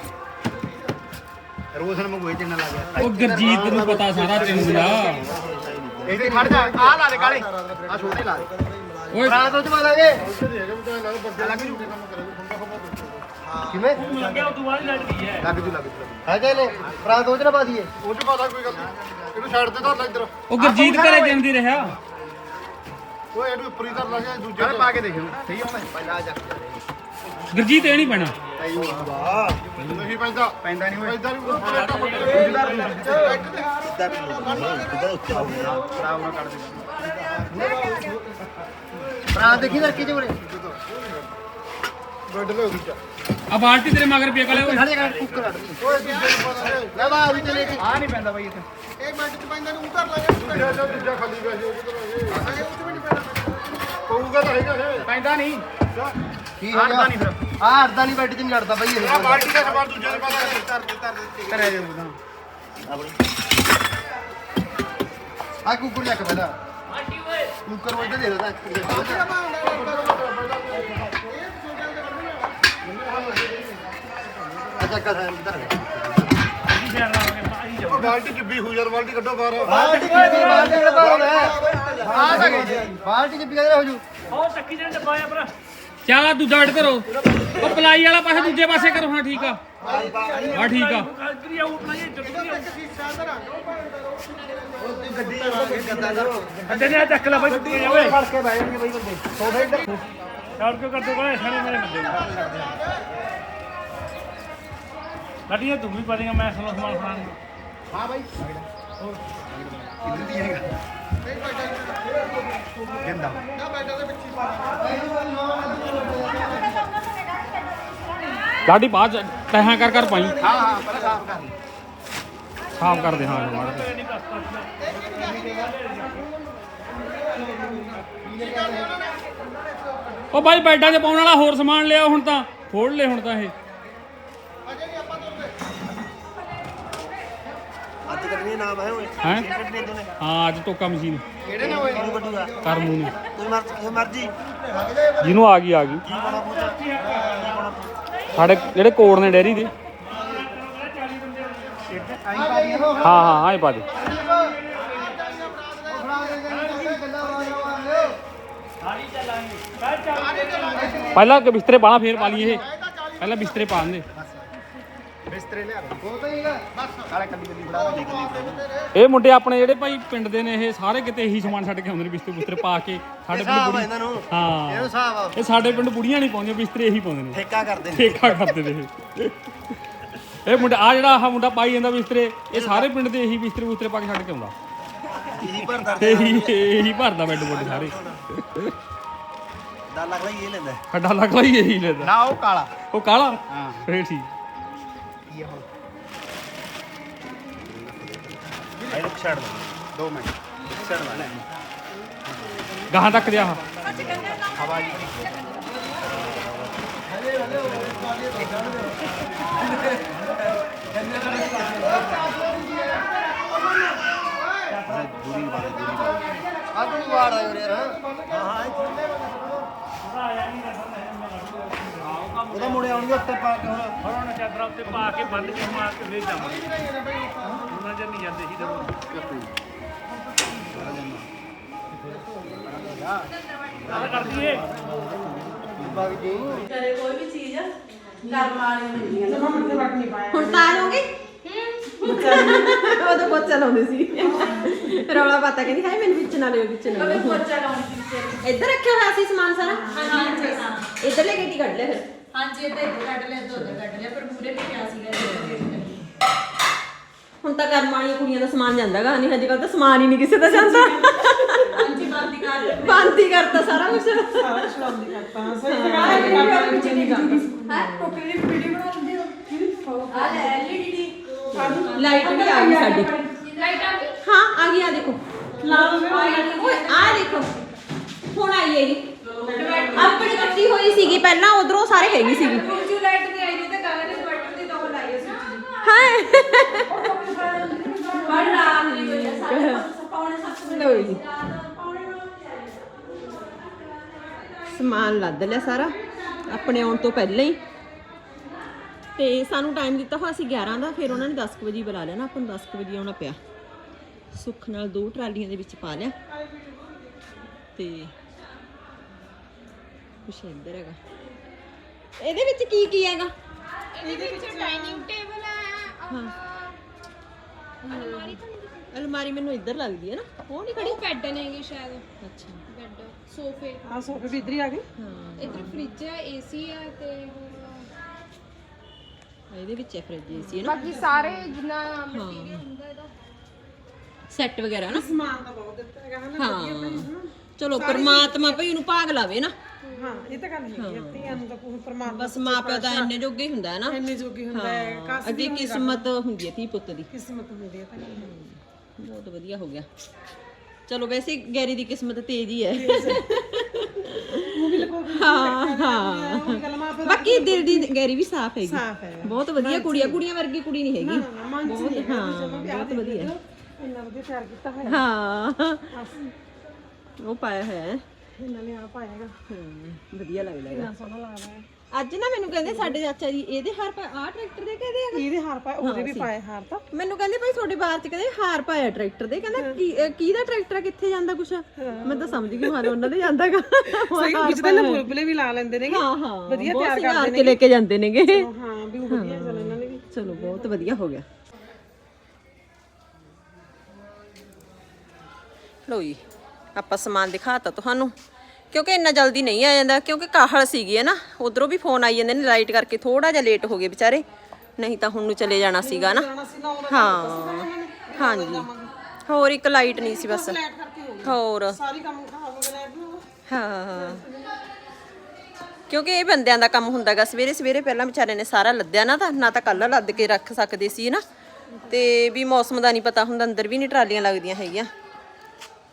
ਰੋਸ਼ਨ ਮੰਗੋਏ ਜਿੰਨਾ ਲੱਗ ਗਿਆ। ਉਹ ਗਰਜੀਤ ਨੂੰ ਪਤਾ ਸਾਰਾ ਚਿੰਨ ਦਾ। ਇਹਦੇ ਖੜ ਜਾ ਆ ਲਾ ਦੇ ਕਾਲੇ। ਆ ਛੋਟੇ ਲਾ ਦੇ। ਓਏ। ਰਾਤ ਨੂੰ ਚਵਾ ਲਾਂਗੇ ਲੱਗ ਜੂ। ਕਿਵੇਂ? ਲੱਗਿਆ ਉਹ ਤੋਂ ਬਾਅਦ ਲੱਗ ਗਈ ਹੈ। ਲੱਗ ਜੂ ਲੱਗ ਜੂ। ਹੈਗੇ ਨੇ ਉਹ ਚ ਨਾ ਪਾ ਦਈਏ ਉਹ ਚ ਪਾਦਾ ਕੋਈ ਗੱਲ ਨਹੀਂ ਇਹਨੂੰ ਸਾਈਡ ਤੇ ਧਰ ਲੈ ਇੱਧਰ ਉਹ ਗਰਜੀਤ ਘਰੇ ਜਿੰਦੀ ਰਿਹਾ ਓਏ ਇਹਨੂੰ ਉੱਪਰ ਹੀ ਧਰ ਲਾਂਗੇ ਦੂਜੇ ਚੱਲ ਚ ਪਾ ਕੇ ਦੇਖ ਸਹੀ ਆਉਂਦਾ ਪਹਿਲਾਂ ਆ ਜਾ ਗਰਜੀਤ ਇਹ ਨਹੀਂ ਪੈਣਾ ਨਹੀਂ ਪੈਂਦਾ ਪੈਂਦਾ ਨਹੀਂ ਓਏ ਪੈਂਦਾ ਨਹੀਂ ਪਲੇਟਾਂ ਫੱਟੇ ਖਰਾਬ ਨਾ ਕਰ ਦੇ ਰਾਤ ਦੇਖੀ ਧਰ ਕੇ ਜੋਰੇ ਬੈੱਡ ਲੈ ਉਹਦੀ ਚ ਆ ਬਾਲਟੀ ਤੇਰੇ ਮਗਰ ਪਿਆ ਕਲੇ ਓਏ। ਕਰ ਕੁੱਕਰ ਲਈ ਓਏ ਦੂਜੇ ਚ ਪਾ ਦਾਂਗੇ ਲੈ ਬਾ ਵੀ ਚਲੇ ਆ ਨਹੀਂ ਪੈਂਦਾ ਬਾਈ ਇੱਥੇ। ਇਹ ਮਿੰਟ ਚ ਪੈਂਦਾ ਨੂੰ ਉਧਰ ਲਾਂਗੇ ਦੂਜਾ ਚ ਦੂਜਾ ਖਾਲੀ ਪਿਆ ਸੀ ਉਹ ਕਿਧਰ ਆ ਗਿਆ ਉੱਥੇ ਵੀ ਨਹੀਂ ਪੈਂਦਾ। ਪਊਗਾ ਤਾਂ ਹੈਗਾ ਹੈ ਪੈਂਦਾ ਨਹੀਂ। ਕੀ ਹੋ ਗਿਆ ਨਹੀਂ ਫਿਰ। ਆ ਹਟਦਾ ਨਹੀਂ ਬੈੱਡ 'ਚ ਨਹੀਂ ਲੜਦਾ ਬਈ ਆ ਇਹ ਬਾਲਟੀ ਦਾ ਸਮਾਨ ਦੂਜੇ ਚ ਪਾ ਦਾਂਗੇ ਧਰ ਦੇ ਧਰ ਦੇ ਕਰਿਆ ਜੇ ਉਹਦਾ ਆ ਕੁੱਕਰ ਲੈ ਕੇ ਪਹਿਲਾਂ। ਕੁੱਕਰ ਉਹ ਇੱਧਰ ਦੇ ਦੋ। ਅੱਛਾ ਕਾ ਸਾਂ ਇੱਧਰ ਉਹ ਬਾਲਟੀ ਡਿੱਬੀ ਹੋਈ ਯਾਰ ਬਾਲਟੀ ਕੱਢੋ ਬਾਹਰ। ਬਾਲਟੀ ਕਿੱਥੇ ਬਾਲਟੀ ਕਿਹੜਾ ਬਾਹਰ ਆ ਤਾਂ ਗਈ ਬਾਲਟੀ ਚ ਪਿਆ ਹੋ ਜੂ ਉਹ ਚੱਕੀ ਦੇ ਡੱਬਾ ਆ ਭਰਾ। ਚੱਲ ਆ ਦੂਜਾ ਅੱਡ ਕਰੋ। ਉਹ ਪਲਾਈ ਵਾਲਾ ਪਾਸੇ ਦੂਜੇ ਪਾਸੇ ਕਰੋ ਹਾਂ ਠੀਕ ਆ। ਹਾਂ ਠੀਕ ਆ। ਇਹ ਚੱਕੀ ਲੈ ਬਾਈ ਫੜ ਕੇ ਬਹਿ ਜਾਣਗੇ ਬਾਈ ਬੰਦੇ। ਸੋਫੇ ਛਾੜ ਕਿਉਂ ਕਰ ਦੋ ਕੋਲੇ ਸਾਰੇ ਮੇਰੇ ਬੰਦੇ ਗੱਡੀਆਂ ਤੂੰ ਵੀ ਪਾਵੇਂਗਾ ਮੈਂ ਸਮਾਨ ਸਮਾਨ ਫੜਾਉਣ ਹਾਂ ਬਾਈ। ਇੱਧਰ ਦੀ ਹੈਗਾ ਗੰਦਾ। ਗਾਡੀ ਬਾਅਦ ਤਹਾਂ ਕਰ ਕਰ ਪਾਈ ਹਾਂ ਹਾਂ ਪਹਿਲਾਂ ਸਾਫ਼ ਕਰ। ਲਈ ਸਾਫ਼ ਕਰ ਦੇ ਹਾਂ। ਉਹ ਬਾਈ ਬੈਡਾਂ 'ਚ ਪਾਉਣ ਵਾਲਾ ਹੋਰ ਸਮਾਨ ਲਿਆ ਹੁਣ ਤਾਂ। ਫੋੜ ਲੈ ਹੁਣ ਤਾਂ ਇਹ। ਅੱਜ ਕੱਢਣੀ ਨਾਮ ਹੈ ਓਏ। ਹੈ? ਕੱਢਣੇ ਦੋਨੇ। ਹਾਂ ਅੱਜ ਟੋਕਾ ਮਸ਼ੀਨ। ਕਿਹੜੇ ਨੇ ਓਏ ਕਿਹਨੂੰ ਕੱਢੂਗਾ ਕਰ ਮੂੰਹ ਨੂੰ। ਮਰਜ਼ੀ ਕਿਸੇ ਮਰਜ਼ੀ। ਜਿਹਨੂੰ ਆ ਗਈ ਆ ਗਈ। ਕੀ ਬਣਾ ਪੁੱਤ? ਸਾਡੇ ਜਿਹੜੇ ਕੋਡ ਨੇ ਡੈਰੀ ਦੇ। ਹਾਂ ਹਾਂ ਆਏ ਪਾ ਦੇ। ਪਹਿਲਾਂ ਕਿ ਬਿਸਤਰੇ ਪਾਣਾ ਫੇਰ ਪਾ ਲਈ ਇਹ। ਪਹਿਲਾਂ ਬਿਸਤਰੇ ਪਾ ਦਿੰਦੇ ਬਿਸਤਰੇ ਲਿਆ ਉਹ ਤਾਂ ਹੀਗਾ ਬਸ ਕਾਲੇ ਕੱਲੀ ਕੱਲੀ ਫੜਾ ਦੇ ਇਹ ਮੁੰਡੇ ਆਪਣੇ ਜਿਹੜੇ ਭਾਈ ਪਿੰਡ ਦੇ ਨੇ ਇਹ ਸਾਰੇ ਕਿਤੇ ਇਹੀ ਸਮਾਨ ਛੱਡ ਕੇ ਆਉਂਦੇ ਨੇ ਬਿਸਤਰੇ ਬੁਸਤਰੇ ਪਾ ਕੇ। ਸਾਡੇ ਪਿੰਡ ਹਿਸਾਬ ਆ ਬੁੜੀ ਇਹਨਾਂ ਨੂੰ। ਹਾਂ। ਇਹਨੂੰ ਹਿਸਾਬ ਆ। ਇਹ ਸਾਡੇ ਪਿੰਡ ਬੁੜੀਆਂ ਨਹੀਂ ਪਾਉਂਦੀਆਂ ਬਿਸਤਰੇ ਇਹੀ ਪਾਉਂਦੇ ਨੇ। ਠੇਕਾ ਕਰਦੇ ਨੇ। ਠੇਕਾ ਕਰਦੇ ਨੇ। ਇਹ। ਇਹ ਮੁੰਡਾ ਆ ਜਿਹੜਾ ਆਹ ਮੁੰਡਾ ਪਾਈ ਜਾਂਦਾ ਬਿਸਤਰੇ ਇਹ ਸਾਰੇ ਪਿੰਡ ਦੇ ਇਹੀ ਬਿਸਤਰੇ ਬੁਸਤਰੇ ਪਾ ਕੇ ਛੱਡ ਕੇ ਆਉਂਦਾ। ਇਹੀ ਭਰਦਾ। ਇਹੀ ਇਹੀ ਭਰਦਾ ਬੈੱਡ ਬੁੱਡ ਸਾਰੇ। ਦਾ ਲੱਗ ਲਈ ਇਹ ਲੈਂਦਾ। ਖੱਡਾ ਲੱਗ ਲਈ ਇਹੀ ਲੈਂਦਾ। ਨਾ ਉਹ ਕਾਲਾ। ਉਹ ਕਾਲਾ? ਹਾਂ। ਫੇਰ ਠੀਕ। ਕੀ ਆ ਹੁਣ? ਇਹਨੂੰ ਛੱਡ ਦੇ। 2 ਮਿੰਟ। ਛੱਡ ਲੈ ਗਾਹਾਂ ਤੱਕ ਜਾ। ਹਵਾ ਜੀ ਦੂਰੀ ਬਾਰੇ ਦੂਰੀ ਬਾਰੇ ਆ ਤੂੰ ਵਾੜ ਆ ਯਾਰ। ਹਾਂ ਉਹਦਾ ਮੁੜੇ ਆਉਣਗੇ ਉੱਤੇ ਪਾ ਕੇ ਹੁਣ ਹੁਣ ਉਹਨਾਂ ਚਾਦਰਾਂ ਉੱਤੇ ਪਾ ਕੇ ਬੰਦ ਕੇ ਮਾਰ ਕੇ ਫੇਰ ਜਾਵਾਂਗੇ। ਉਹਨਾਂ ਜਰ ਨਹੀਂ ਜਾਂਦੇ ਸੀ ਜਦੋਂ। ਗੱਲ ਕਰ ਦਈਏ। ਕਰੇ ਕੋਈ ਵੀ ਚੀਜ਼ ਕਰਮ ਵਾਲੀਆਂ ਹੁੰਦੀਆਂ ਨੇ ਹੁਣ ਤਾਂ ਆ ਜਾਓਗੇ ਉਹ ਤਾਂ ਬੱਚਾ ਲਾਉਂਦੇ ਸੀ। ਰੌਲਾ ਪਾਤਾ ਕਹਿੰਦੀ ਹਾਏ ਮੈਨੂੰ ਵਿੱਚ ਨਾ ਲਿਓ ਵਿੱਚ ਨਾ ਲਿਓ। ਪੋਚਾ ਲਾਉਣ ਦੀ ਤੇ ਇੱਧਰ ਰੱਖਿਆ ਹੋਇਆ ਸੀ ਸਮਾਨ ਸਾਰਾ? ਹਾਂਜੀ ਹਾਂ ਇੱਧਰ ਲੈ ਕੇ ਕੱਢ ਲਿਆ ਫਿਰ। ਹਾਂਜੀ ਇਹ ਤਾਂ ਇੱਥੇ ਕੱਢ ਲਿਆ ਦੁੱਧ ਕੱਢ ਲਿਆ ਪਰ ਮੂਰੇ ਵੀ ਪਿਆ ਸੀਗਾ ਇਹਦੇ ਲੱਗੀ ਹੁਣ ਤਾਂ ਕਰਮ ਵਾਲੀਆਂ ਕੁੜੀਆਂ ਦਾ ਸਮਾਨ ਜਾਂਦਾਗਾ ਨਹੀਂ ਅੱਜ ਕੱਲ ਤਾਂ ਸਮਾਨ ਹੀ ਨਹੀਂ ਕਿਸੇ ਦਾ ਜਾਂਦਾ। ਹਾਂਜੀ ਬੰਦੀ ਕਰ ਲਿਆ ਬੰਦ ਹੀ ਕਰਤਾ ਸਾਰਾ ਕੁਝ ਹੈ ਟੋਕਰੀ ਦੀ ਵੀਡੀਓ ਬਣਾ ਲੈਂਦੇ ਹੋ? ਆ ਲੈ ਐਲਈਡੀ ਦੀ। ਲਾਈਟ ਵੀ ਆ ਗਈ ਸਾਡੀ। ਲਾਈਟ ਆ ਆ ਗਈ ਆ ਦੇਖੋ। ਓਏ ਆ ਦੇਖੋ। ਹੁਣ ਆਈ ਹੈ ਜੀ ਆਪਣੀ ਕੱਟੀ ਹੋਈ ਸੀਗੀ ਪਹਿਲਾਂ ਉਧਰੋਂ ਸਾਰੇ ਹੈਗੀ ਸੀਗੀ। ਹਾਂ। ਬੜ ਰਾਤ ਨਹੀਂ ਹੋਈ ਸਾਰੇ ਪੌਣੇ 7 ਲਓ ਜੀ। ਸਮਾਨ ਲੱਦ ਲਿਆ ਸਾਰਾ ਆਪਣੇ ਆਉਣ ਤੋਂ ਪਹਿਲਾਂ ਹੀ। ਤੇ ਸਾਨੂੰ ਟਾਈਮ ਦਿੱਤਾ ਹੋਇਆ ਸੀ 11 ਦਾ ਫਿਰ ਉਹਨਾਂ ਨੇ 10 ਕੁ ਵਜੇ ਬੁਲਾ ਲਿਆ ਨਾ ਆਪਾਂ ਨੂੰ 10 ਕੁ ਵਜੇ ਆਉਣਾ ਪਿਆ। ਸੁੱਖ ਨਾਲ ਦੋ ਟਰਾਲੀਆਂ ਦੇ ਵਿੱਚ ਪਾ ਲਿਆ। ਤੇ ਕੁਛ ਇੱਧਰ ਹੈਗਾ। ਇਹਦੇ ਵਿੱਚ ਕੀ ਕੀ ਹੈਗਾ? ਇਹਦੇ ਵਿੱਚ ਡਾਈਨਿੰਗ ਟੇਬਲ ਹੈ ਹਾਂ। ਅਲਮਾਰੀ ਮੈਨੂੰ ਇੱਧਰ ਲੱਗਦੀ ਹੈ ਨਾ। ਉਹ ਨਹੀਂ ਖੜੀ? ਉਹ ਬੈੱਡ ਨੇਗੇ ਸ਼ਾਇਦ। ਅੱਛਾ। ਬੈੱਡ ਸੋਫੇ। ਆ ਸੋਫੇ ਵੀ ਇਧਰ ਹੀ ਆ ਗਏ? ਹਾਂ। ਇੱਧਰ ਫ੍ਰਿਜ ਹੈ ਏਸੀ ਹੈ ਤੇ ਇਹਦੇ ਵਿੱਚ ਹੈ ਫ੍ਰਿਜ ਏਸੀ ਹੈ ਨਾ। ਬਾਕੀ ਸਾਰੇ ਜਿੰਨਾ ਮਟੀਰੀਅਲ ਹੁੰਦਾ ਇਹਦਾ। ਸੈੱਟ ਵਗੈਰਾ ਨਾ। ਸਮਾਨ ਤਾਂ ਬਹੁਤ ਦਿੱਤਾ ਹੈਗਾ ਹਨਾ ਹਾਂ। ਚਲੋ ਪਰਮਾਤਮਾ ਭਈ ਉਹਨੂੰ ਭਾਗ ਲਾਵੇ ਨਾ। ਹਾਂ ਇਹ ਤਾਂ ਗੱਲ ਹੈਗੀ ਆ ਧੀਆਂ ਨੂੰ ਤਾਂ ਕੋਈ ਪਰਮਾਤਮਾ ਬਸ ਮਾਪਿਓ ਦਾ ਇੰਨੇ ਜੋਗੇ ਹੀ ਹੁੰਦਾ ਹੈ ਨਾ। ਇੰਨੇ ਜੋਗੀ ਹੁੰਦਾ ਹੈ ਕਾਸ ਅੱਗੇ ਕਿਸਮਤ ਹੁੰਦੀ ਹੈ ਧੀ ਪੁੱਤ ਦੀ। ਕਿਸਮਤ ਹੁੰਦੀ ਹੈ ਤਾਂ ਬਹੁਤ ਵਧੀਆ ਹੋ ਗਿਆ। ਚਲੋ ਵੈਸੇ ਗੈਰੀ ਦੀ ਕਿਸਮਤ ਤੇਜ਼ ਹੀ ਹੈ। ਉਹ ਵੀ ਲਗੋ ਹਾਂ ਹਾਂ। ਉਹ ਗੱਲ ਮਾਂ ਪਿਓ ਬਾਕੀ ਦਿਲ ਦੀ ਗੈਰੀ ਵੀ ਸਾਫ਼ ਹੈਗੀ। ਸਾਫ਼ ਹੈ। ਬਹੁਤ ਵਧੀਆ ਕੁੜੀ ਆ ਕੁੜੀਆਂ ਵਰਗੀ ਕੁੜੀ ਨਹੀਂ ਹੈਗੀ। ਨਹੀਂ ਹਾਂ ਬਹੁਤ ਵਧੀਆ। ਇੰਨਾ ਵਧੀਆ ਤਿਆਰ ਕੀਤਾ ਹੋਇਆ। ਹਾਂ। ਉਹ ਪਾਇਆ ਹੋਇਆ ਹੈ। ਇਹਨਾਂ ਨੇ ਆ ਪਾਏਗਾ ਹਮ, ਵਧੀਆ ਲੱਗਦਾ ਹੈਗਾ। ਕਿੰਨਾ ਸੋਹਣਾ ਲੱਗਦਾ ਹੈ। ਅੱਜ ਨਾ ਮੈਨੂੰ ਕਹਿੰਦੇ ਸਾਡੇ ਚਾਚਾ ਜੀ ਇਹਦੇ ਹਾਰ ਪਾ ਆ ਟਰੈਕਟਰ ਦੇ ਕਹਿੰਦੇ ਆ ਇਹਦੇ ਹਾਰ ਪਾਏ ਉਹਦੇ ਵੀ ਪਾਏ ਹਾਰ ਤਾਂ। ਮੈਨੂੰ ਕਹਿੰਦੇ ਭਾਈ ਤੁਹਾਡੇ ਬਾਹਰ ਚ ਕਹਿੰਦੇ ਹਾਰ ਪਾਇਆ ਟਰੈਕਟਰ ਦੇ। ਕਹਿੰਦਾ ਕੀ ਅਹ ਕਿਹਦਾ ਟਰੈਕਟਰ ਆ, ਕਿੱਥੇ ਜਾਂਦਾ ਕੁਛ? ਮੈਂ ਤਾਂ ਸਮਝ ਗਈ ਮਾਰੇ ਉਹਨਾਂ ਦੇ ਜਾਂਦਾਗਾ। ਸਹੀ ਵਿੱਚ ਤਾਂ ਨਾ ਬੁਲਬੁਲੇ ਵੀ ਲਾ ਲੈਂਦੇ ਨੇਗੇ। ਹਾਂ ਹਾਂ। ਵਧੀਆ ਬਹੁਤ ਤਿਆਰ ਸ਼ਿੰਗਾਰ ਕੇ ਲੈ ਕੇ ਜਾਂਦੇ ਨੇਗੇ। ਹਾਂ ਵੀ ਉਹ ਵਧੀਆ ਚਲ ਇਹਨਾਂ ਨੇ ਵੀ। ਚਲੋ ਬਹੁਤ ਵਧੀਆ ਹੋ ਗਿਆ। ਲੋ ਜੀ ਆਪਾਂ ਸਮਾਨ ਦਿਖਾਤਾ ਤੁਹਾਨੂੰ। ਕਿਉਂਕਿ ਇੰਨਾ ਜਲਦੀ ਨਹੀਂ ਆ ਜਾਂਦਾ, ਕਿਉਂਕਿ ਕਾਹਲ ਸੀਗੀ ਹੈ ਨਾ, ਉਧਰੋਂ ਵੀ ਫੋਨ ਆਈ ਜਾਂਦੇ ਨੇ ਲਾਈਟ ਕਰਕੇ ਥੋੜਾ ਜਿਹਾ ਲੇਟ ਹੋ ਗਏ ਵਿਚਾਰੇ। ਨਹੀਂ ਤਾਂ ਹੁਣ ਨੂੰ ਚਲੇ ਜਾਣਾ ਸੀਗਾ ਨਾ। ਹਾਂ, ਹਾਂਜੀ। ਹੋਰ ਇੱਕ ਲਾਈਟ ਨਹੀਂ ਸੀ ਬਸ। ਹੋਰ। ਸਾਰੀ ਕੰਮ ਖਰਾਬ ਹੋ ਗਿਆ ਇਹਨੂੰ ਹਾਂ। ਕਿਉਂਕਿ ਇਹ ਬੰਦਿਆਂ ਦਾ ਕੰਮ ਹੁੰਦਾਗਾ, ਸਵੇਰੇ ਸਵੇਰੇ ਪਹਿਲਾਂ ਵਿਚਾਰੇ ਨੇ ਸਾਰਾ ਲੱਦਿਆ ਨਾ ਤਾਂ ਨਾ ਤਾਂ ਕੱਲ ਲੱਦ ਕੇ ਰੱਖ ਸਕਦੇ ਸੀ ਨਾ। ਤੇ ਵੀ ਮੌਸਮ ਦਾ ਨਹੀਂ ਪਤਾ ਹੁੰਦਾ, ਅੰਦਰ ਵੀ ਨਹੀਂ ਟਰਾਲੀਆਂ ਲੱਗਦੀਆਂ ਹੈਗੀਆਂ।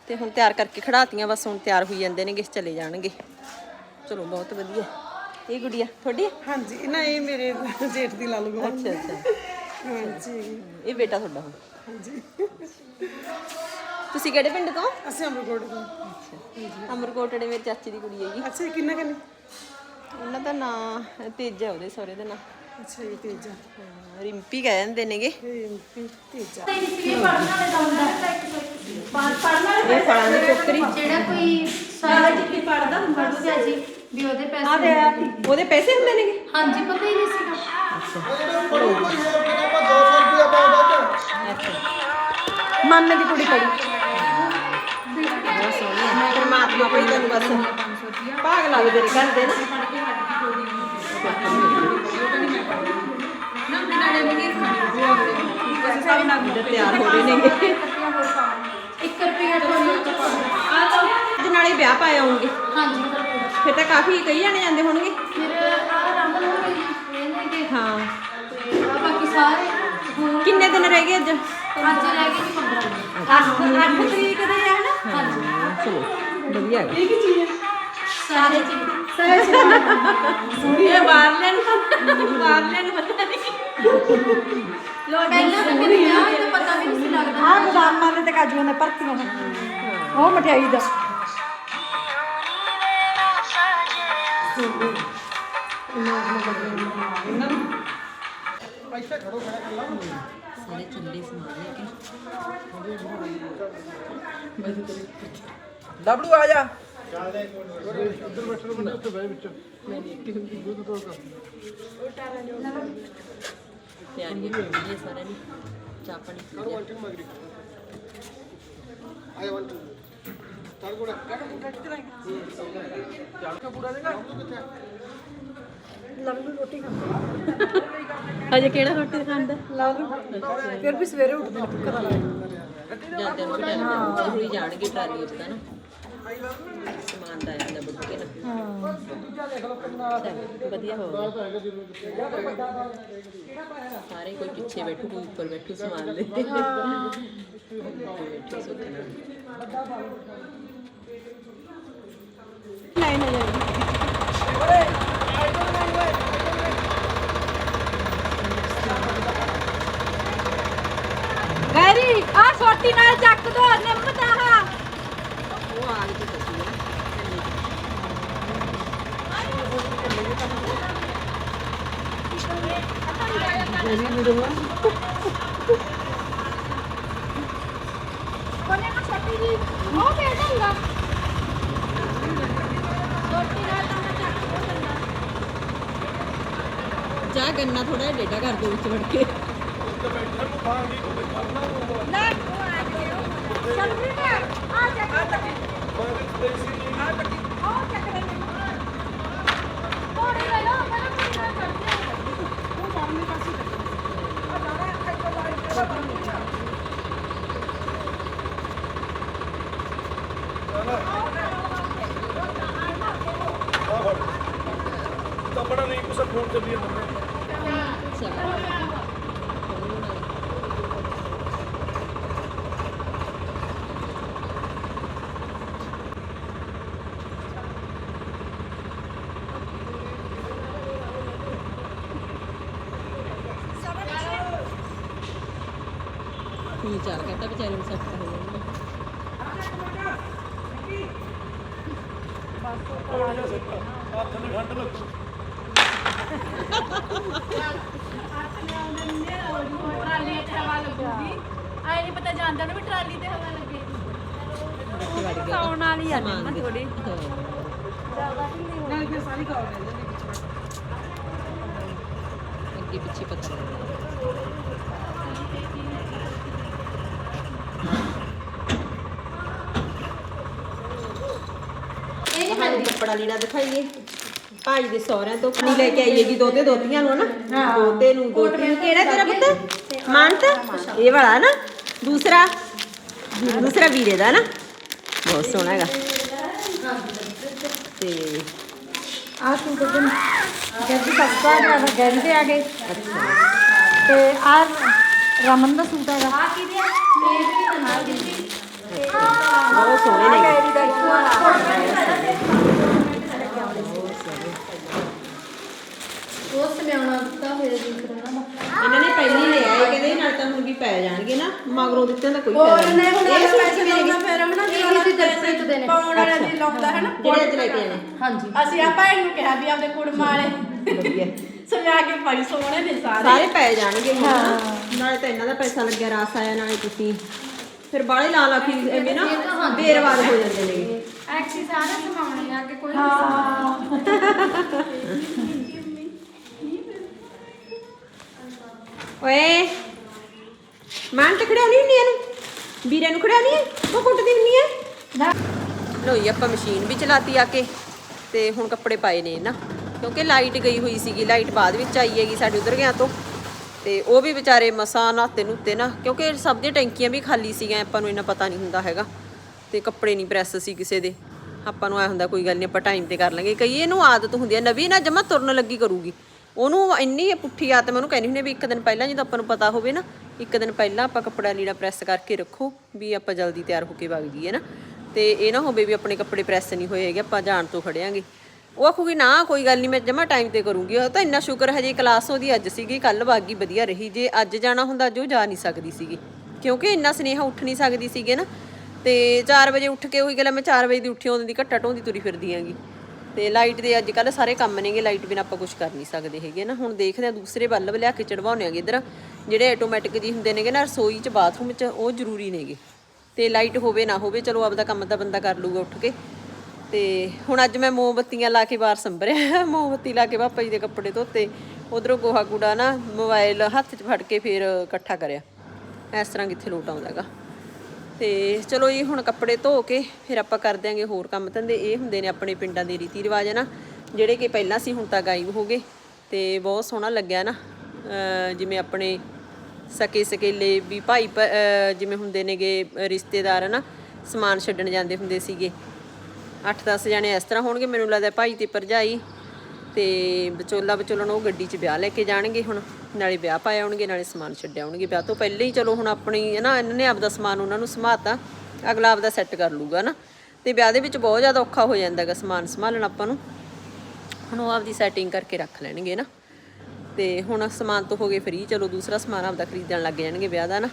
ਤੇ ਹੁਣ ਤਿਆਰ ਕਰਕੇ ਖੜਾਤੀਆਂ ਬਸ ਹੁਣ ਤਿਆਰ ਹੋਈ ਜਾਂਦੇ ਨੇਗੇ ਚਲੇ ਜਾਣਗੇ। ਚਲੋ ਬਹੁਤ ਵਧੀਆ। ਇਹ ਗੁੜੀਆ ਤੁਹਾਡੀ? ਹਾਂਜੀ ਇਹਨਾਂ ਇਹ ਮੇਰੇ ਜੇਠ ਦੀ ਲਾ ਲੂਗਾ ਅੱਛਾ ਅੱਛਾ। ਹਾਂਜੀ। ਇਹ ਬੇਟਾ ਤੁਹਾਡਾ ਹੁਣ? ਹਾਂਜੀ। ਤੁਸੀਂ ਕਿਹੜੇ ਪਿੰਡ ਤੋਂ? ਅਸੀਂ ਅਮਰਕੋਟ ਤੋਂ। ਅਮਰਕੋਟੜੇ ਮੇਰੇ ਚਾਚੀ ਦੀ ਕੁੜੀ ਹੈਗੀ। ਅੱਛਾ ਕਿੰਨਾ ਕਿੰਨੇ ਉਹਨਾਂ ਦਾ ਨਾਂ ਤੇਜਾ ਉਹਦੇ ਸਹੁਰੇ ਦਾ ਨਾਂ। ਅੱਛਾ ਇਹ ਤੇਜਾ। ਹਾਂ, ਰਿੰਪੀ ਕਹਿ ਦਿੰਦੇ ਨੇਗੇ। ਇਹ ਪੀ- ਤੇਜਾ। ਇਹ ਫਲਾਂ ਦੀ ਟੋਕਰੀ ਜਿਹੜਾ ਕੋਈ ਸਾਰਾ ਜਿੱਤੀ ਪੜਦਾ ਹੁੰਦਾ ਜੀ ਵੀ ਉਹਦੇ ਪੈਸੇ ਉਹਦੇ ਪੈਸੇ ਹੁੰਦੇ ਨੇਗੇ? ਹਾਂਜੀ ਪਤਾ ਹੀ ਨਹੀਂ ਸੀਗਾ। ਮਾਮੇ ਦੀ ਕੁੜੀ ਪੜੀ ਬਹੁਤ ਸੋਹਣੀ ਹੈ। ਪਰਮਾਤਮਾ ਕੋਈ ਤੈਨੂੰ ਬਸ ਭਾਗ ਲੱਗ ਤੇਰੇ ਘਰ ਦੇ ਨਾ। ਤਿਆਰ ਹੋ ਰਹੇ ਨੇਗੇ। 1 ਰੁਪਿਆ ਥੋੜੀ ਆ ਤਾਂ ਅੱਜ ਨਾਲੇ ਵਿਆਹ ਪਾਏ ਆਉਂਗੇ ਹਾਂਜੀ। ਫਿਰ ਤਾਂ ਕਾਫੀ ਕਈ ਜਾਣੇ ਜਾਂਦੇ ਹੋਣਗੇ। ਫਿਰ ਆ ਰੰਗ ਨੂੰ ਇਹਨੇ ਕਿ ਹਾਂ ਬਾਕੀ ਸਾਰੇ ਕਿੰਨੇ ਦਿਨ ਰਹਿ ਗਏ ਅੱਜ? ਅੱਜ ਰਹਿ ਗਏ ਜੀ 15 8 ਤਰੀਕ ਦੇ ਹੈ ਨਾ। ਹਾਂਜੀ ਚਲੋ ਵਧੀਆ ਹੈ ਸਾਰੇ ਜੀ ਸਾਰੇ ਇਹ ਬਾਹਰਲੇ ਨੂੰ ਬਾਹਰਲੇ ਨੂੰ ਪਤਾ ਨਹੀਂ ਪਹਿਲਾਂ ਤਾਂ ਕਦੇ ਵਿਆਹ ਹੀ ਪਤਾ ਵੀ ਨਹੀਂ ਸੀ ਲੱਗਦਾ ਆ ਬਦਾਮਾਂ ਦੇ ਤੇ ਕਾਜੂਆਂ ਦੇ ਭਰਤੀਆਂ ਨੇ ਉਹ ਮਠਿਆਈ ਦਾ ਸਾਰੇ ਚੱਲੇ ਸਮਾਨ ਲੈ ਕੇ ਡਬਲੂ ਆ ਜਾ। ਉੱਧਰ ਬੈਠਣ ਬੰਦੇ ਉੱਥੇ ਬਹਿ ਵਿੱਚ ਤਿਆਰੀ ਹੋ ਗਈ ਹੈ ਸਾਰਿਆਂ ਦੀ ਚਾਹ ਪਾਣੀ ਪੀ ਲਿਆ ਆਏ ਵਨ ਚੱਲ ਕੋੜੇ ਅਜੇ ਕਿਹੜਾ ਰੋਟੀ ਖਾਂਦਾ? ਫਿਰ ਵੀ ਸਵੇਰੇ ਉੱਠਦੇ ਨੇ ਭੁੱਖ ਦਾ ਲੱਗਦਾ ਜਾਂਦੇ ਨੂੰ ਜਾਣਗੇ ਟਰਾਲੀ ਚ ਤਾਂ ਨਾ। ਸਮਾਨ ਦਾ ਆਇਆ ਬੱਬੂ ਕੇ ਨਾ ਚੱਲ, ਵਧੀਆ ਹੋ ਗਿਆ ਸਾਰੇ ਕੋਈ ਪਿੱਛੇ ਬੈਠੂ ਕੋਈ ਉੱਪਰ ਬੈਠੂ ਸਮਾਨ ਦੇ ਬੈਠੇ ਸੁੱਖ ਨਾਲ ਗੈਰੀ ਆ ਛੋਟੀ ਨਾਲ ਚੱਕ ਦੋ ਨਿੰਮ ਦਾ ਹਾ ਉਹ ਆਗ ਚ ਦੱਸੀ ਆ ਕੋਨੇ ਮਾ ਛੋਟੀ ਜੀ ਉਹ ਦੇ ਦੰਗਾ ਛੋਟੀ ਨਾਲ ਤਾਂ ਮੈਂ ਚੱਕ ਦੋ ਦੰਗਾ ਜਾ ਗੰਨਾ ਥੋੜਾ ਡੇਟਾ ਕਰ ਦੋ ਵਿੱਚ ਵੜ ਕੇ ਲੈ ਉਹ ਆ ਗਿਆ ਚੱਲ ਵੀ ਆ ਚੱਕ ਆ ਚੱਕੀ ਆ ਚੱਕੀ ਉਹ ਚੱਕ ਲੈ ਥੋੜੀ ਲੈ ਲਓ ਮੈਂ ਕੋਈ ਨਾ ਕਰਦੇ ਉਹ ਸਾਹਮਣੇ ਪਾਸੇ ਆ ਜਾਣਾ ਇੱਥੇ ਲਾਈਟ ਤਾਂ ਬੜਾ ਨਹੀਂ ਕੁਛ ਫੋਨ ਤੇ ਵੀ ਹੁੰਦਾ ਕੀ ਚਾਰ ਕਹਿੰਦਾ ਵਿਚਾਰੇ ਨੂੰ ਸੱਟ ਹੋ ਜਾਣੀ ਹੱਥ ਨੂੰ ਠੰਡ ਲੱਗੂ ਟਰਾਲੀ ਤੇ ਹਵਾ ਲੱਗੂਗੀ ਆਏ ਨਹੀਂ ਪਤਾ ਜਾਂਦਾ ਨਾ ਵੀ ਟਰਾਲੀ ਤੇ ਹਵਾ ਲੱਗੇ ਬੱਚੇ ਵੜ ਗਏ ਆਉਣ ਵਾਲੀ ਆ ਸਮਾਨ ਦੇ। ਥੋੜੀ ਹਾਂ। ਅੱਗੇ ਪਿੱਛੇ ਪਤਾ ਲੱਗਦਾ ਕੱਪੜਾ ਲੀੜਾ ਦਿਖਾਈਏ। ਭਾਈ ਦੇ ਸਹੁਰਿਆਂ ਤੋਂ ਨਹੀਂ ਲੈ ਕੇ ਆਈਏ ਜੀ ਦੋਤੇ ਦੋਤੀਆਂ ਨੂੰ ਨਾ। ਦੋਤੇ ਨੂੰ ਦੋਤੀ ਕਿਹੜਾ ਤੇਰਾ ਪੁੱਤ? ਮਾਨਤ? ਇਹ ਵਾਲਾ ਨਾ। ਦੂਸਰਾ। ਦੂਸਰਾ ਵੀਰੇ ਦਾ ਨਾ। ਬਹੁਤ ਸੋਹਣਾ ਹੈਗਾ। ਤੇ ਆ ਸੂਟ ਦੇ ਗੱਡੀ ਸਸਤਾ ਹੈ ਨਾ ਗੈਰੀ ਦੇ ਆ ਗਏ। ਤੇ ਆ ਰਮਨ ਦਾ ਸੂਟ ਹੈਗਾ। ਆ? ਕੀ ਦੇ ਮੇਰੀ ਵੀ ਤਾਂ ਨਾਲ ਦੀ ਬਹੁਤ ਸੋਹਣੇ ਨੇ ਗੈਰੀ ਦਾ ਇੱਕੋ ਆ ਉਹ ਸਮਿਆਉਣਾ ਦਿੱਤਾ ਹੋਇਆ ਜੀ ਕਰਨਾ ਇਹਨਾਂ ਨੇ ਪਹਿਲੀ ਲਿਆ ਹੈ ਕਹਿੰਦੇ ਨਾਲ ਤਾਂ ਹੁਣ ਵੀ ਪੈ ਜਾਣਗੇ ਨਾ ਮਗਰੋਂ ਦਿੱਤੇ ਦਾ ਕੋਈ ਹੋਰ ਫਾਇਦਾ ਨੇ ਹੁਣ ਇਹ ਪੈਸੇ ਲਾਉਣਾ ਫਿਰ ਹਨਾ ਇਹ ਕਿਸੇ ਦਰਸੇ ਚ ਦੇਣੇ ਪਾਉਣ ਵਾਲਿਆਂ ਦੀ ਲਾਉਂਦਾ ਹੈ ਨਾ ਜਿਹੜੇ ਅੱਜ ਲੈ ਕੇ। ਆਏ ਹਾਂਜੀ। ਅਸੀਂ ਆ ਭੈਣ ਨੂੰ ਕਿਹਾ ਵੀ ਆਪਦੇ ਕੁੜਮਾ ਵਾਲੇ। ਵਧੀਆ। ਸਮਿਆ ਕੇ ਭਾਈ ਸੋਹਣੇ ਨੇ ਸਾਰੇ। ਸਾਰੇ ਪੈ ਜਾਣਗੇ ਹੁਣ ਨਾ। ਨਾਲੇ ਤਾਂ ਇਹਨਾਂ ਦਾ ਪੈਸਾ ਲੱਗਿਆ ਰਾਸ ਆਇਆ ਨਾਲੇ ਤੁਸੀਂ ਫਿਰ ਬਾਹਲੇ ਲਾ ਲਾ ਫਿਰ ਐਵੇਂ ਨਾ ਬੇਰਵਾਦ ਹੋ ਜਾਂਦੇ ਨੇ। ਐਕਸੀ ਸਾਰੇ ਸਮਾਉਣੇ ਆ ਕਿ ਕੋਈ ਓਏ। ਮਾਂ ਤੇ ਖੜਿਆ ਨਹੀਂ ਹੁੰਦੀ ਇਹਨੂੰ। ਵੀਰੇ ਨੂੰ ਖੜਿਆ ਨਹੀਂ ਉਹ ਕੁੱਟਦੀ ਹੁੰਦੀ ਹੈ ਲੋਈ ਆਪਾਂ ਮਸ਼ੀਨ ਵੀ ਚਲਾਤੀ ਆ ਕੇ, ਤੇ ਹੁਣ ਕੱਪੜੇ ਪਾਏ ਨੇ ਨਾ ਕਿਉਂਕਿ ਲਾਈਟ ਗਈ ਹੋਈ ਸੀਗੀ, ਲਾਈਟ ਬਾਅਦ ਵਿੱਚ ਆਈ ਹੈਗੀ ਸਾਡੇ ਉਧਰ ਗਿਆ ਤੋਂ। ਤੇ ਉਹ ਵੀ ਵਿਚਾਰੇ ਮਸਾਂ ਨਹਾਤੇ ਨੁੱਤੇ ਨਾ, ਕਿਉਂਕਿ ਸਭ ਦੀਆਂ ਟੈਂਕੀਆਂ ਵੀ ਖਾਲੀ ਸੀਗੀਆਂ, ਆਪਾਂ ਨੂੰ ਇੰਨਾ ਪਤਾ ਨਹੀਂ ਹੁੰਦਾ ਹੈਗਾ। ਤੇ ਕੱਪੜੇ ਨਹੀਂ ਪ੍ਰੈਸ ਸੀ ਕਿਸੇ ਦੇ। ਆਪਾਂ ਨੂੰ ਐ ਹੁੰਦਾ ਕੋਈ ਗੱਲ ਨਹੀਂ, ਆਪਾਂ ਟਾਈਮ ਤੇ ਕਰ ਲਾਂਗੇ। ਕਈ ਇਹਨੂੰ ਆਦਤ ਹੁੰਦੀ ਹੈ ਨਵੀਂ ਨਾ ਜਮਾ ਤੁਰਨ ਲੱਗੀ ਕਰੂਗੀ। ਉਹਨੂੰ ਇੰਨੀ ਪੁੱਠੀ ਆਦਤ, ਮੈਂ ਉਹਨੂੰ ਕਹਿੰਦੀ ਹੁੰਦੀ ਵੀ ਇੱਕ ਦਿਨ ਪਹਿਲਾਂ ਜਦੋਂ ਆਪਾਂ ਨੂੰ ਪਤਾ ਹੋਵੇ ਨਾ ਇੱਕ ਦਿਨ ਪਹਿਲਾਂ ਆਪਾਂ ਕੱਪੜਾ ਲੀੜਾ ਪ੍ਰੈਸ ਕਰਕੇ ਰੱਖੋ ਵੀ ਆਪਾਂ ਜਲਦੀ ਤਿਆਰ ਹੋ ਕੇ ਵਗ ਜਾਈਏ ਨਾ। ਤੇ ਇਹ ਨਾ ਹੋਵੇ ਵੀ ਆਪਣੇ ਕੱਪੜੇ ਪ੍ਰੈਸ ਨਹੀਂ ਹੋਏ ਹੈਗੇ, ਆਪਾਂ ਜਾਣ ਤੋਂ ਖੜਿਆਂਗੇ। ਉਹ ਆਖੂਗੀ, ਨਾ, ਕੋਈ ਗੱਲ ਨਹੀਂ, ਮੈਂ ਜਮਾ ਟਾਈਮ ਤੇ ਕਰੂੰਗੀ। ਉਹ ਤਾਂ ਇੰਨਾ ਸ਼ੁਕਰ ਹਜੇ ਕਲਾਸ ਉਹਦੀ ਅੱਜ ਸੀਗੀ ਕੱਲ ਬਾਗੀ ਵਧੀਆ ਰਹੀ। ਜੇ ਅੱਜ ਜਾਣਾ ਹੁੰਦਾ ਜੋ ਜਾ ਨਹੀਂ ਸਕਦੀ ਸੀਗੀ। ਕਿਉਂਕਿ ਇੰਨਾ ਸਨੇਹਾ ਉੱਠ ਨਹੀਂ ਸਕਦੀ ਸੀਗੇ ਨਾ। ਤੇ 4 ਵਜੇ ਉੱਠ ਕੇ ਉਹੀ ਗੱਲ ਮੈਂ 4 ਵਜੇ ਦੀ ਉੱਠੀ, ਉਹਦੀ ਘੱਟਾ ਢੋਂਦੀ ਤੁਰੀ ਫਿਰਦੀ ਆਂਗੀ ਤੇ ਲਾਈਟ ਦੇ ਅੱਜ ਕੱਲ ਸਾਰੇ ਕੰਮ ਨੇਗੇ ਲਾਈਟ ਬਿਨਾਂ ਆਪਾਂ ਕੁਝ ਕਰ ਨਹੀਂ ਸਕਦੇ ਹੈਗੇ ਨਾ। ਹੁਣ ਦੇਖਦੇ ਆ ਦੂਸਰੇ ਬੱਲਬ ਲਿਆ ਕੇ ਚੜਵਾਉਣੇ ਆਗੇ ਇਧਰ। ਜਿਹੜੇ ਆਟੋਮੈਟਿਕ ਜੀ ਹੁੰਦੇ ਨੇਗੇ ਨਾ, ਰਸੋਈ 'ਚ ਬਾਥਰੂਮ 'ਚ, ਉਹ ਜ਼ਰੂਰੀ ਨੇਗੇ। ਤੇ ਲਾਈਟ ਹੋਵੇ ਨਾ ਹੋਵੇ, ਚਲੋ ਆਪਦਾ ਕੰਮ ਤਾਂ ਬੰਦਾ ਕਰ ਲੂਗਾ ਉੱਠ ਕੇ। ਤੇ ਹੁਣ ਅੱਜ ਮੈਂ ਮੋਮਬੱਤੀਆਂ ਲਾ ਕੇ ਬਾਹਰ ਸੰਭਰਿਆ। [LAUGHS] ਮੋਮਬੱਤੀ ਲਾ ਕੇ ਪਾਪਾ ਜੀ ਦੇ ਕੱਪੜੇ ਧੋਤੇ। ਉਧਰੋਂ ਗੋਹਾ ਕੂੜਾ ਨਾ ਮੋਬਾਈਲ ਹੱਥ 'ਚ ਫੜ ਕੇ ਫੇਰ ਇਕੱਠਾ ਕਰਿਆ। ਇਸ ਤਰ੍ਹਾਂ ਕਿੱਥੇ ਲੋਟ ਆਉਂਦਾਗਾ ਤੇ ਚਲੋ ਜੀ ਹੁਣ ਕੱਪੜੇ ਧੋ ਕੇ ਫਿਰ ਆਪਾਂ ਕਰ ਦਿਆਂਗੇ ਹੋਰ ਕੰਮ ਧੰਦੇ। ਇਹ ਹੁੰਦੇ ਨੇ ਆਪਣੇ ਪਿੰਡਾਂ ਦੇ ਰੀਤੀ ਰਿਵਾਜ ਹੈ ਨਾ, ਜਿਹੜੇ ਕਿ ਪਹਿਲਾਂ ਸੀ, ਹੁਣ ਤਾਂ ਗਾਇਬ ਹੋ ਗਏ ਤੇ ਬਹੁਤ ਸੋਹਣਾ ਲੱਗਿਆ ਨਾ। ਜਿਵੇਂ ਆਪਣੇ ਸਕੇ ਸਕੇਲੇ ਵੀ ਭਾਈ ਭ- ਜਿਵੇਂ ਹੁੰਦੇ ਨੇਗੇ ਰਿਸ਼ਤੇਦਾਰ ਨਾ, ਸਮਾਨ ਛੱਡਣ ਜਾਂਦੇ ਹੁੰਦੇ ਸੀਗੇ। 8-10 ਜਣੇ ਇਸ ਤਰ੍ਹਾਂ ਹੋਣਗੇ, ਮੈਨੂੰ ਲੱਗਦਾ ਭਾਈ ਤੇ ਭਰਜਾਈ ਤੇ ਵਿਚੋਲਾ ਵਿਚੋਲਣ ਉਹ ਗੱਡੀ 'ਚ ਵਿਆਹ ਲੈ ਕੇ ਜਾਣਗੇ ਹੁਣ। ਨਾਲੇ ਵਿਆਹ ਪਾਏ ਆਉਣਗੇ ਨਾਲੇ ਸਮਾਨ ਛੱਡਿਆ ਆਉਣਗੇ ਵਿਆਹ ਤੋਂ ਪਹਿਲਾਂ ਹੀ ਚਲੋ ਹੁਣ ਆਪਣੀ, ਹੈ ਨਾ, ਇਹਨਾਂ ਨੇ ਆਪਦਾ ਸਮਾਨ ਉਹਨਾਂ ਨੂੰ ਸੰਭਾਤਾ ਅਗਲਾ ਆਪਦਾ ਸੈੱਟ ਕਰ ਲੂਗਾ ਨਾ। ਤੇ ਵਿਆਹ ਦੇ ਵਿੱਚ ਬਹੁਤ ਜ਼ਿਆਦਾ ਔਖਾ ਹੋ ਜਾਂਦਾ ਹੈਗਾ ਸਮਾਨ ਸੰਭਾਲਣਾ ਆਪਾਂ ਨੂੰ। ਹੁਣ ਉਹ ਆਪਦੀ ਸੈਟਿੰਗ ਕਰਕੇ ਰੱਖ ਲੈਣਗੇ, ਨਾ। ਤੇ ਹੁਣ ਸਮਾਨ ਤੋਂ ਹੋ ਗਏ ਫ੍ਰੀ ਚਲੋ ਦੂਸਰਾ ਸਮਾਨ ਆਪਦਾ ਖਰੀਦਣ ਲੱਗ ਜਾਣਗੇ ਵਿਆਹ ਦਾ, ਨਾ।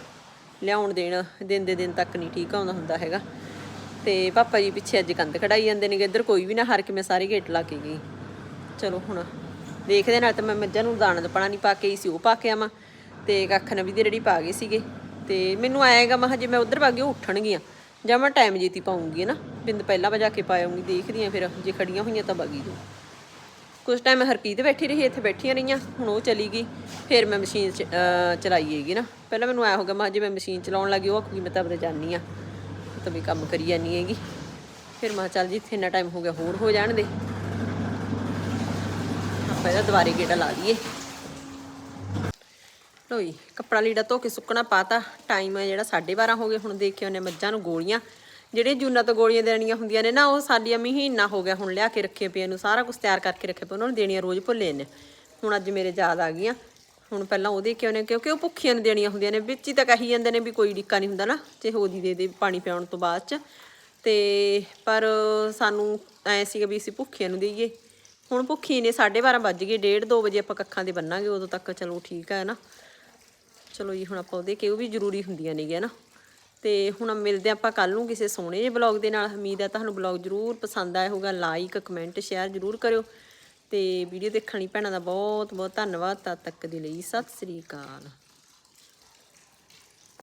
ਲਿਆਉਣ ਦੇਣ, ਦਿਨ ਦੇ ਦਿਨ ਤੱਕ ਨਹੀਂ ਠੀਕ ਆਉਂਦਾ ਹੁੰਦਾ ਹੈਗਾ। ਤੇ ਪਾਪਾ ਜੀ ਪਿੱਛੇ ਅੱਜ ਕੰਧ ਕਢਾਈ ਜਾਂਦੇ ਨੇ ਨੇਗੇ, ਇੱਧਰ ਕੋਈ ਵੀ ਨਾ, ਹਰ ਕੇ ਮੈਂ ਸਾਰੇ ਗੇਟ ਲਾ ਕੇ ਗਈ। ਚਲੋ ਹੁਣ ਦੇਖਦੇ ਨਾਲ ਤਾਂ ਮੈਂ ਮੱਝਾਂ ਨੂੰ ਦਾਣਾ ਦਪਣਾ ਨਹੀਂ, ਪਾ ਕੇ ਹੀ ਸੀ, ਉਹ ਪਾ ਕੇ ਆਵਾਂ। ਤੇ ਕੱਖ ਨਵੀ ਦੀ ਰੜੀ ਪਾ ਗਏ ਸੀਗੇ। ਤੇ ਮੈਨੂੰ ਆਏਗਾ ਮੈਂ ਜੇ ਮੈਂ ਉਧਰ ਭਾਗੀ ਉਹ ਉੱਠਣਗੀਆਂ। ਜਾਂ ਮੈਂ ਟਾਈਮ ਜੀਤੀ ਪਾਉਂਗੀ ਨਾ? ਬਿੰਦ ਪਹਿਲਾਂ ਵਜਾ ਕੇ ਪਾਉਂਗੀ ਦੇਖਦੀ ਆ ਫਿਰ, ਜੇ ਖੜੀਆਂ ਹੋਈਆਂ ਤਾਂ ਬਾਗੀ ਜੋ ਕੁਝ ਟਾਈਮ ਹਰਕੀਤ ਬੈਠੀ ਰਹੀ, ਇੱਥੇ ਬੈਠੀਆਂ ਰਹੀਆਂ, ਹੁਣ ਉਹ ਚਲੀ ਗਈ। ਫਿਰ ਮੈਂ ਮਸ਼ੀਨ ਚ- ਅਹ ਨਾ। ਪਹਿਲਾਂ ਮੈਨੂੰ ਆਇਆ ਹੋਗਾ, ਮੈਂ ਜੇ ਮੈਂ ਮਸ਼ੀਨ ਚਲਾਉਣ ਲੱਗੀ, ਉਹ ਆਖੂਗੀ ਮੈਂ ਤਾਂ ਆਪਦੇ ਜਾਨੀ ਆ। ਤਾਂ ਵੀ ਕੰਮ ਕਰੀ ਜਾਨੀ ਹੈਗੀ। ਫਿਰ ਮੈਂ ਕਿਹਾ ਚੱਲ ਜੀ, ਇੱਥੇ ਇੰਨਾ ਟਾਈਮ ਹੋ ਗਿਆ, ਹੋਰ ਹੋ ਜਾਣ ਦੇ। ਆਪਾਂ ਇਹਦਾ ਦੁਬਾਰੇ ਗੇੜਾ ਲਾ ਲਈਏ। ਲੋ ਜੀ, ਕੱਪੜਾ ਲੀੜਾ ਧੋ ਕੇ ਸੁੱਕਣਾ ਪਾਤਾ। ਟਾਈਮ ਹੈ ਜਿਹੜਾ 12:30 ਹੋ ਗਏ, ਹੁਣ ਦੇਖ ਦੇਖਿਓ ਨੇ ਮੱਝਾਂ ਨੂੰ ਗੋਲੀਆਂ। ਜਿਹੜੇ ਜੂਨਾ ਤੋਂ ਗੋਲੀਆਂ ਦੇਣੀਆਂ ਹੁੰਦੀਆਂ ਨੇ ਨਾ, ਉਹ ਸਾਡੀਆਂ ਮਹੀਨਾ ਹੋ ਗਿਆ ਹੁਣ ਲਿਆ ਕੇ ਰੱਖੇ ਪਏ ਨੂੰ ਸਾਰਾ ਕੁਝ ਤਿਆਰ ਕਰਕੇ ਰੱਖੇ ਪਏ, ਉਹਨਾਂ ਨੂੰ ਦੇਣੀਆਂ ਰੋਜ਼ ਭੁੱਲੇ ਨੇ। ਹੁਣ ਅੱਜ ਮੇਰੇ ਯਾਦ ਆ ਗਈਆਂ। ਹੁਣ ਪਹਿਲਾਂ ਉਹਦੇ ਕਿਉਂ ਨੇ, ਕਿਉਂਕਿ ਉਹ ਭੁੱਖੀਆਂ ਨੂੰ ਦੇਣੀਆਂ ਹੁੰਦੀਆਂ ਨੇ। ਵਿੱਚ ਹੀ ਤਾਂ ਕਹੀ ਜਾਂਦੇ ਨੇ ਵੀ ਕੋਈ ਡਿੱਕਾ ਨਹੀਂ ਹੁੰਦਾ ਨਾ ਤੇ ਹੋਦੀ ਦੇ ਦੇ ਪਾਣੀ ਪਿਆਉਣ ਤੋਂ ਬਾਅਦ ਚ। ਤੇ ਪਰ ਸਾਨੂੰ ਐ ਸੀਗਾ ਵੀ ਅਸੀਂ ਭੁੱਖੀਆਂ ਨੂੰ ਦੇਈਏ। ਹੁਣ ਭੁੱਖੀ ਨੇ 12:30 ਵੱਜ ਗਏ 1:30 2 ਵਜੇ ਆਪਾਂ ਕੱਖਾਂ ਦੇ ਬੰਨਾਂਗੇ, ਉਦੋਂ ਤੱਕ ਚਲੋ ਠੀਕ ਹੈ ਨਾ? ਚਲੋ ਜੀ, ਹੁਣ ਆਪਾਂ ਉਹਦੇ ਕਿ ਉਹ ਵੀ ਜ਼ਰੂਰੀ ਹੁੰਦੀਆਂ ਨੇਗੀਆਂ ਨਾ। ਤੇ ਹੁਣ ਮਿਲਦੇ ਆਪਾਂ ਕੱਲ ਨੂੰ ਕਿਸੇ ਸੋਹਣੇ ਜਿਹੇ ਬਲੌਗ ਦੇ ਨਾਲ। ਉਮੀਦ ਹੈ ਤੁਹਾਨੂੰ ਬਲੌਗ ਜ਼ਰੂਰ ਪਸੰਦ ਆਇਆ ਹੋਊਗਾ। ਲਾਈਕ ਕਮੈਂਟ ਸ਼ੇਅਰ ਜ਼ਰੂਰ ਕਰਿਓ। ਤੇ ਵੀਡੀਓ ਦੇਖਣ ਲਈ ਭੈਣਾਂ ਦਾ ਬਹੁਤ ਬਹੁਤ ਧੰਨਵਾਦ। ਤਦ ਤੱਕ ਦੇ ਲਈ ਸਤਿ ਸ੍ਰੀ ਅਕਾਲ।